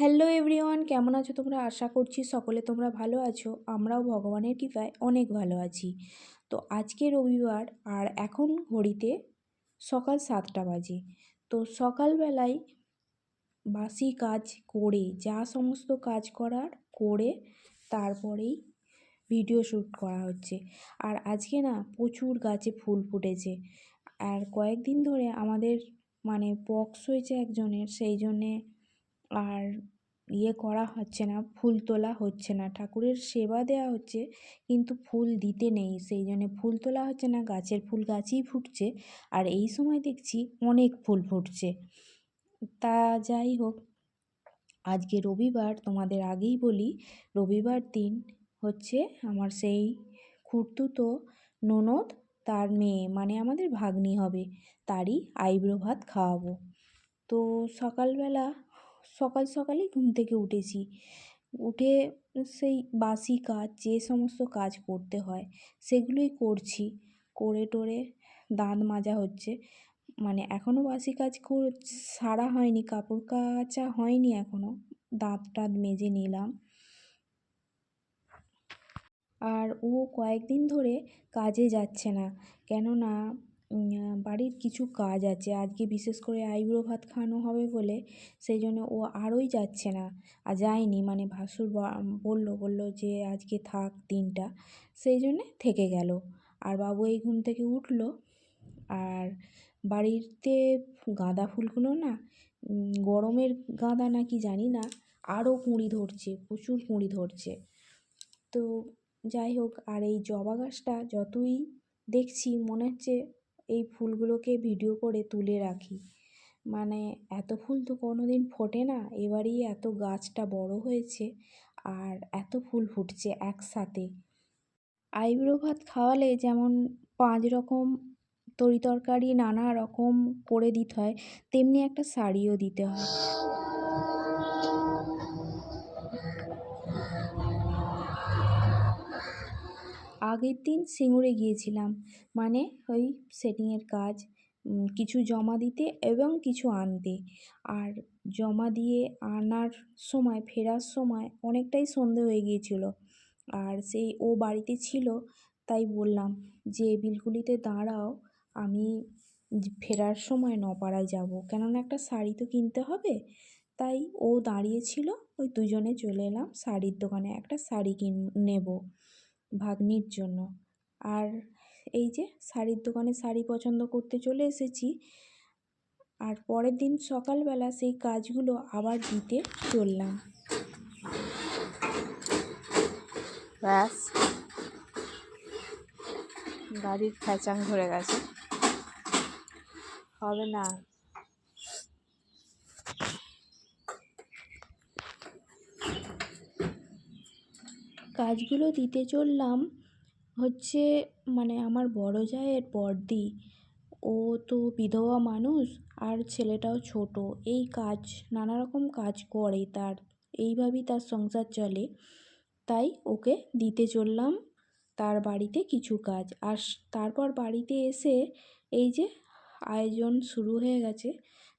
Hello everyone, কেমন আছো তোমরা? আশা করছি সকলে তোমরা ভালো আছো। আমরাও ভগবানের কৃপায় অনেক ভালো আছি। তো আজকে রবিবার আর এখন ঘড়িতে সকাল সাতটা বাজে। তো সকালবেলায় বাসি কাজ করে, যা সমস্ত কাজ করার করে তারপরেই ভিডিও শ্যুট করা হচ্ছে। আর আজকে না প্রচুর গাছে ফুল ফুটেছে। আর কয়েকদিন ধরে আমাদের মানে পক্স হয়েছে একজনের সেই জন্যে আর ইয়ে করা হচ্ছে না, ফুল তোলা হচ্ছে না। ঠাকুরের সেবা দেওয়া হচ্ছে, কিন্তু ফুল দিতে নেই। সেই জন্যে ফুল তোলা হচ্ছে না, গাছের ফুল গাছেই ফুটছে। আর এই সময় দেখছি অনেক ফুল ফুটছে। তা যাই হোক, আজকে রবিবার তোমাদের আগেই বলি, রবিবার দিন হচ্ছে আমার সেই খুড়তুতো ননদ, তার মেয়ে মানে আমাদের ভাগ্নি হবে, তারই আইব্রো ভাত খাওয়াবো। তো সকালবেলা সকাল সকালেই ঘুম থেকে উঠেছি। উঠে সেই বাসি কাজ, যে সমস্ত কাজ করতে হয়, সেগুলোই করছি। করে টোরে দাঁত মাজা হচ্ছে। মানে এখনও বাসি কাজ কর, সারা হয়নি, কাপড় কাচা হয়নি এখনও দাঁত টাঁত মেজে নিলাম। আর ও কয়েকদিন ধরে কাজে যাচ্ছে না। কেননা বাড়ির কিছু কাজ আছে। আজকে বিশেষ করে আইবুড়ো ভাত খাওয়ানো হবে বলে সেই জন্য ও আরোই যাচ্ছে না। আর যায়নি মানে ভাসুর বলল বলল যে আজকে থাক দিনটা। সেই জন্যে থেকে গেল। আর বাবু এই ঘুম থেকে উঠল। আর বাড়িতে গাঁদা ফুলগুলো না গরমের গাঁদা নাকি জানি না আরও কুঁড়ি ধরছে, প্রচুর কুঁড়ি ধরছে। তো যাই হোক, আর এই জবা গাছটা যতই দেখছি, মনে হচ্ছে এই ফুলগুলোকে ভিডিও করে তুলে রাখি। মানে এত ফুল তো কোনো দিন ফোটে না, এবারেই এত গাছটা বড় হয়েছে আর এত ফুল ফুটছে একসাথে। আইব্রো ভাত খাওয়ালে যেমন পাঁচ রকম তরিতরকারি নানা রকম করে দিতে হয়, তেমনি একটা শাড়িও দিতে হয়। আগের দিন সিঙ্গুরে গিয়েছিলাম। মানে ওই সেটিংয়ের কাজ কিছু জমা দিতে এবং কিছু আনতে। আর জমা দিয়ে আনার সময়, ফেরার সময় অনেকটাই সন্ধে হয়ে গিয়েছিল। আর সেই ও বাড়িতে ছিল, তাই বললাম যে, বিলকুলিতে দাঁড়াও, আমি ফেরার সময় নপাড়ায় যাব। কেননা একটা শাড়ি তো কিনতে হবে। তাই ও দাঁড়িয়েছিল ওই দুজনে চলে এলাম শাড়ির দোকানে, একটা শাড়ি কিন, নেব। ভাগ্নির জন্য। আর এই যে শাড়ির দোকানে শাড়ি পছন্দ করতে চলে এসেছি, আর পরের দিন সকালবেলা সেই কাজগুলো আবার দিতে চললাম। ব্যাস। গাড়ির ফ্যাচাং ধরে গেছে। হবে না। কাজগুলো দিতে চললাম হচ্ছে মানে আমার বড় জায়ের বড়দি। ও তো বিধবা মানুষ আর ছেলেটাও ছোট। এই কাজ, নানা রকম কাজ করে তার। এইভাবেই তার সংসার চলে। তাই ওকে দিতে চললাম তার বাড়িতে কিছু কাজ। আর তারপর বাড়িতে এসে এই যে আয়োজন শুরু হয়ে গেছে।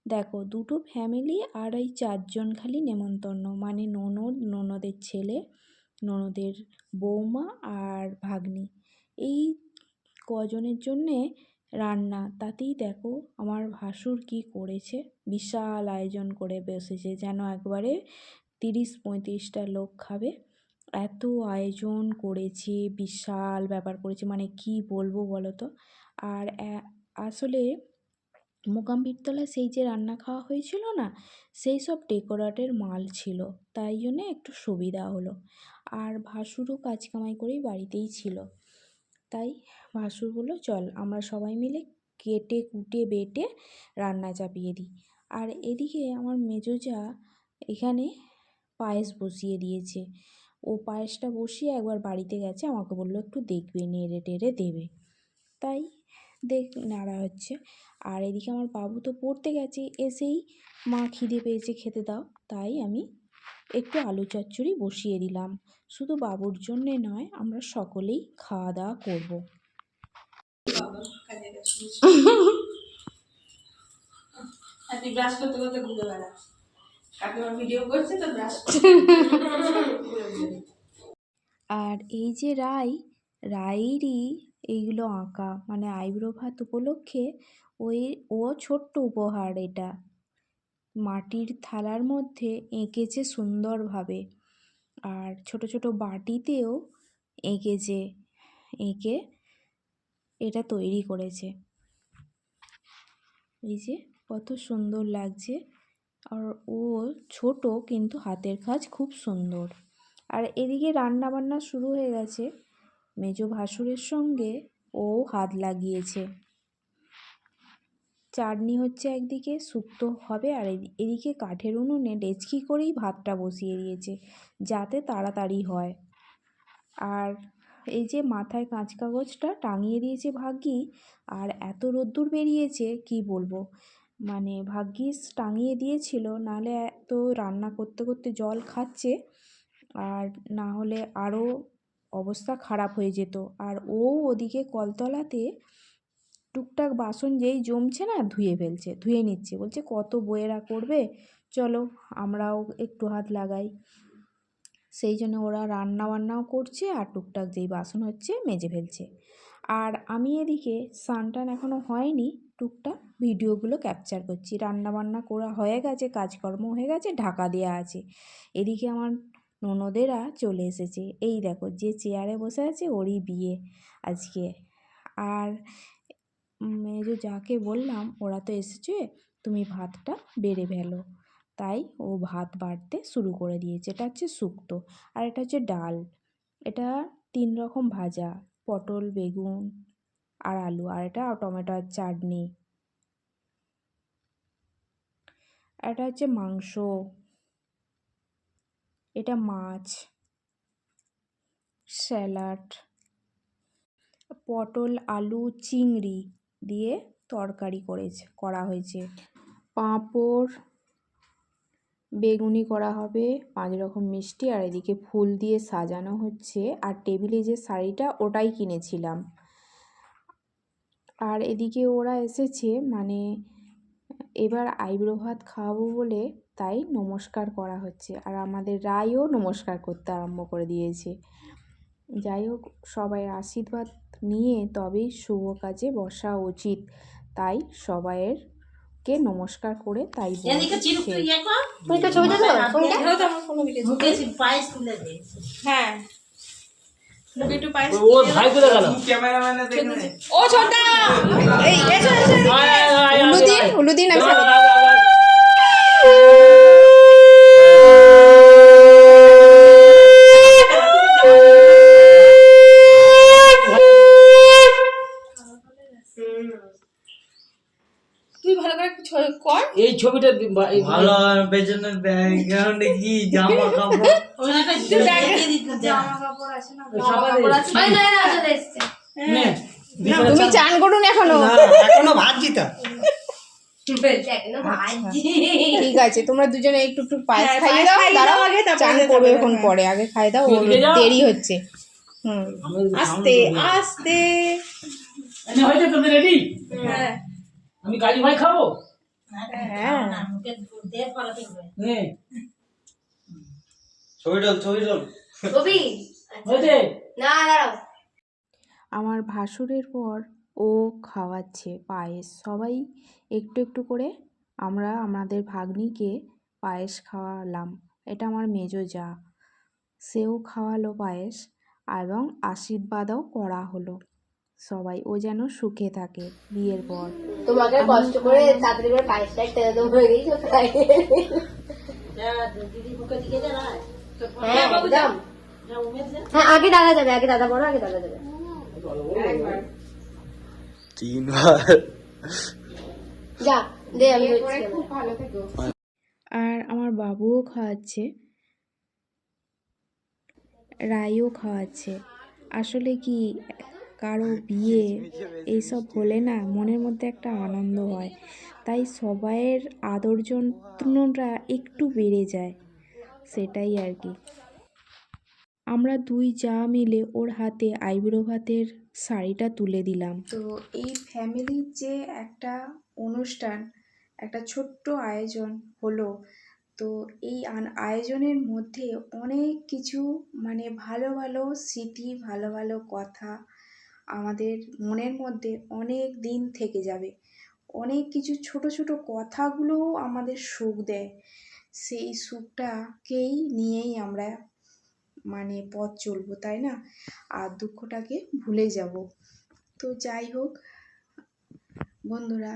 দেখো, দুটো ফ্যামিলি আর এই চারজন খালি নেমন্তন্ন। মানে ননদ, ননদের ছেলে ননদের বৌমা আর ভাগ্নি। এই কজনের জন্যে রান্না, তাতেই দেখো আমার ভাসুর কী করেছে। বিশাল আয়োজন করে বসেছে, যেন একবারে তিরিশ পঁয়ত্রিশটা লোক খাবে। এত আয়োজন করেছে, বিশাল ব্যাপার করেছে মানে কি বলব বলো তো? আর আসলে মোকামবিরতলায় সেই যে রান্না খাওয়া হয়েছিল না, সেই সব ডেকোরেটের মাল ছিল। তাই জন্যে একটু সুবিধা হলো। আর ভাসুরও কাজ কামাই করেই বাড়িতেই ছিল। তাই ভাসুর বলল, চল, আমরা সবাই মিলে কেটে কুটে বেটে রান্না চাপিয়ে দিই। আর এদিকে আমার মেজো যা এখানে পায়েস বসিয়ে দিয়েছে। ও পায়েসটা বসিয়ে একবার বাড়িতে গেছে, আমাকে বলল, একটু দেখবে নেড়ে টেড়ে দেবে। তাই দেখ, নাড়া হচ্ছে। আর এদিকে আমার বাবু তো পড়তে গেছে এসেই মা খিদে পেয়েছে খেতে দাও। তাই আমি একটু আলু চচ্চড়ি বসিয়ে দিলাম। শুধু বাবুর জন্যে নয় আমরা সকলেই খাওয়া দাওয়া করব। ব্রাশ করতে করতে ঘুরে বেড়াস কাকিমা ভিডিও করছে তো ব্রাশ আর এই যে রাই রাইরই এইগুলো আঁকা মানে আইব্রো ভাত উপলক্ষে ওই, ও ছোট্ট উপহার এটা। মাটির থালার মধ্যে এঁকেছে সুন্দরভাবে। আর ছোট ছোট বাটিতেও এঁকেছে, এঁকে এটা তৈরি করেছে। এই যে কত সুন্দর লাগছে। আর ও ছোট কিন্তু হাতের কাজ খুব সুন্দর। আর এদিকে রান্না বান্না শুরু হয়ে গেছে। মেজ ভাসুরের সঙ্গে ও হাত লাগিয়েছে। চাটনি হচ্ছে একদিকে শুক্তো হবে আর এদি- এদিকে কাঠের উনুনে ডেচকি করেই ভাতটা বসিয়ে দিয়েছে, যাতে তাড়াতাড়ি হয়। আর এই যে মাথায় কাঁচ কাগজটা টাঙিয়ে দিয়েছে ভাগ্যি, আর এত রোদ্দুর বেরিয়েছে, কি বলব? মানে ভাগ্যিস টাঙিয়ে দিয়েছিল, নাহলে তো রান্না করতে করতে জল খাচ্ছে, আর না হলে আরও অবস্থা খারাপ হয়ে যেত। আর ও ওদিকে কলতলাতে টুকটাক বাসন যেই জমছে না, ধুয়ে ফেলছে, ধুয়ে নিচ্ছে। বলছে, কত বউয়েরা করবে? চলো, আমরাও একটু হাত লাগাই। সেই জন্য ওরা রান্না বান্নাও করছে আর টুকটাক যেই বাসন হচ্ছে মেজে ফেলছে। আর আমি এদিকে স্নান টান এখনও হয়নি, টুকটাক ভিডিওগুলো ক্যাপচার করছি। রান্না বান্না করা হয়ে গেছে, কাজকর্ম হয়ে গেছে, ঢাকা দেওয়া আছে। এদিকে আমার ননদেরা চলে এসেছে। এই দেখো, যে চেয়ারে বসে আছে, ওরই বিয়ে আজকে। আর মেজো যাকে বললাম, ওরা তো এসেছে, তুমি ভাতটা বেড়ে ফেলো। তাই ও ভাত বাড়তে শুরু করে দিয়েছে। এটা হচ্ছে শুক্তো আর এটা হচ্ছে ডাল। এটা তিন রকম ভাজা, পটল, বেগুন আর আলু আর এটা টমেটোর চাটনি। এটা হচ্ছে মাংস। এটা মাছ। স্যালাড। পটল, আলু, চিংড়ি। দিয়ে তরকারি করেছে, করা হয়েছে। পাঁপড়, বেগুনি করা হবে, পাঁচ রকম মিষ্টি, আর এদিকে ফুল দিয়ে সাজানো হচ্ছে, আর টেবিলে যে শাড়িটা ওটাই কিনেছিলাম। আর এদিকে ওরা এসেছে মানে এবার আইব্রো ভাত খাওয়াবো বলে তাই নমস্কার করা হচ্ছে, আর আমাদের রায়ও নমস্কার করতে আরম্ভ করে দিয়েছে। যাই হোক সবাই আশীর্বাদ নিয়ে তবেই শুভ কাজে বসা উচিত তাই সবাইয়ের কে নমস্কার করে তাই এদিকে চিরুক বলছে ইয়ে কর তুই তো ছবিটা তো কোনটা এটাও তো আমার কোনো ভিডিও মুখে ছি- পায়েস তুলে দিয়েছে হ্যাঁ মুখে একটু পায়েস ও ভাই কোথায় গেল ক্যামেরাম্যানে দেখে ও ছোটা এই এসো এসো এসো। আয়, আয়, আয়, আয়, উলুদিন আয়। উলুদিন আমি আয়, স্বাগত। আয়, আয়, আয়। তুই ভালো করে একটু ছ- কর। এই ছবিটা ভালো ব্যাকগ্রাউন্ডে কি জামা কাপড়? একটা ওই না না চলে এসছে। তুমি চান করুন এখনও। এখনও তো ভাজি ঠিক আছে তোমরা দুজনে একটু একটু পায়েস হ্যাঁ, খাইয়ে দাও দাঁড়াও দাও আগে, তারপরে চান করবে এখন হ্যাঁ। পরে আগে খাই দাও। দেরি হচ্ছে। হুম। আস্তে আস্তে। রেডি হ্যাঁ। আমি কাজু ভাই খাব? হ্যাঁ। আমার ভাসুরের পর ও খাওয়াচ্ছে পায়েস। সবাই একটু একটু করে আমরা আমাদের ভাগ্নিকে পায়েস খাওয়ালাম। এটা আমার মেজো যা। সেও খাওয়ালো পায়েস এবং আশীর্বাদও করা হলো। সবাই ও যেন সুখে থাকে বিয়ের পর। তোমাকে কষ্ট করে তাড়াতাড়ি করে পায়েসটা টেনে দেবো হয়ে গেছো দিদি দিকে হ্যাঁ একদম। হ্যাঁ আগে দাদা যাবে আগে দাদা বড় আগে দাদা যাবে। তিনবার। যা দে আমি আর আমার বাবুও খাওয়াচ্ছে রাইও খাওয়াচ্ছে। আসলে কি কারও বিয়ে এইসব হলে না মনের মধ্যে একটা আনন্দ হয়। তাই সবাইয়ের আদর যত্নটা একটু বেড়ে যায়, সেটাই আর কি। আমরা দুই যা মিলে ওর হাতে আইব্রো ভাতের শাড়িটা তুলে দিলাম। তো এই ফ্যামিলির যে একটা অনুষ্ঠান, একটা ছোট্ট আয়োজন হলো, তো এই আয়োজনের মধ্যে অনেক কিছু মানে ভালো ভালো স্মৃতি, ভালো ভালো কথা আমাদের মনের মধ্যে অনেক দিন থেকে যাবে। অনেক কিছু ছোট ছোট কথাগুলোও আমাদের সুখ দেয়। সেই সুখটাকেই নিয়েই আমরা মানে পথ চলবো, তাই না? আর দুঃখটাকে ভুলে যাব। তো যাই হোক, বন্ধুরা,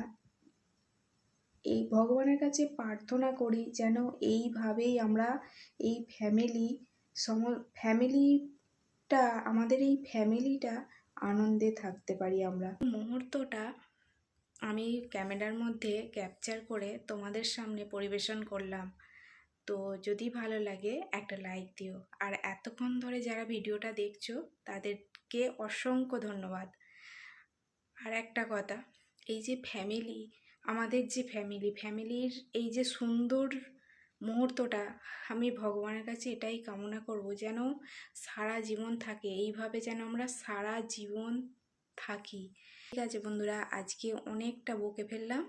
এই ভগবানের কাছে প্রার্থনা করি যেন এইভাবেই আমরা এই ফ্যামিলি সম ফ্যামিলিটা আমাদের এই ফ্যামিলিটা আনন্দে থাকতে পারি আমরা। মুহূর্তটা আমি ক্যামেরার মধ্যে ক্যাপচার করে তোমাদের সামনে পরিবেশন করলাম। তো যদি ভালো লাগে, একটা লাইক দিও। আর এতক্ষণ ধরে যারা ভিডিওটা দেখছ, তাদেরকে অসংখ্য ধন্যবাদ। আর একটা কথা, এই যে ফ্যামিলি আমাদের যে ফ্যামিলি ফ্যামিলির এই যে সুন্দর মুহূর্তটা। আমি ভগবানের কাছে এটাই কামনা করব যেন সারা জীবন থাকে। এইভাবে যেন আমরা সারা জীবন থাকি। ঠিক আছে বন্ধুরা, আজকে অনেকটা বকে ফেললাম।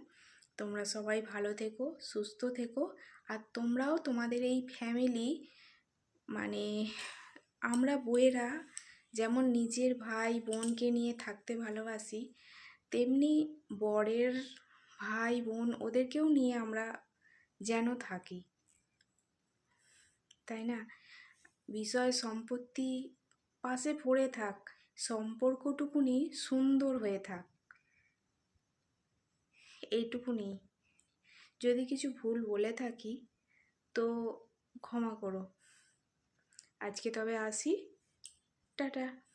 তোমরা সবাই ভালো থেকো, সুস্থ থেকো, আর তোমরাও তোমাদের এই ফ্যামিলি মানে আমরা বউয়েরা যেমন নিজের ভাই বোনকে নিয়ে থাকতে ভালোবাসি, তেমনি বরের ভাই বোন ওদেরকেও নিয়ে আমরা যেন থাকি। তাই না? বিষয় সম্পত্তি পাশে পড়ে থাক, সম্পর্কটুকুনি সুন্দর হয়ে থাক। এইটুকুনি। যদি কিছু ভুল বলে থাকি, তো ক্ষমা করো। আজকে তবে আসি। টাটা।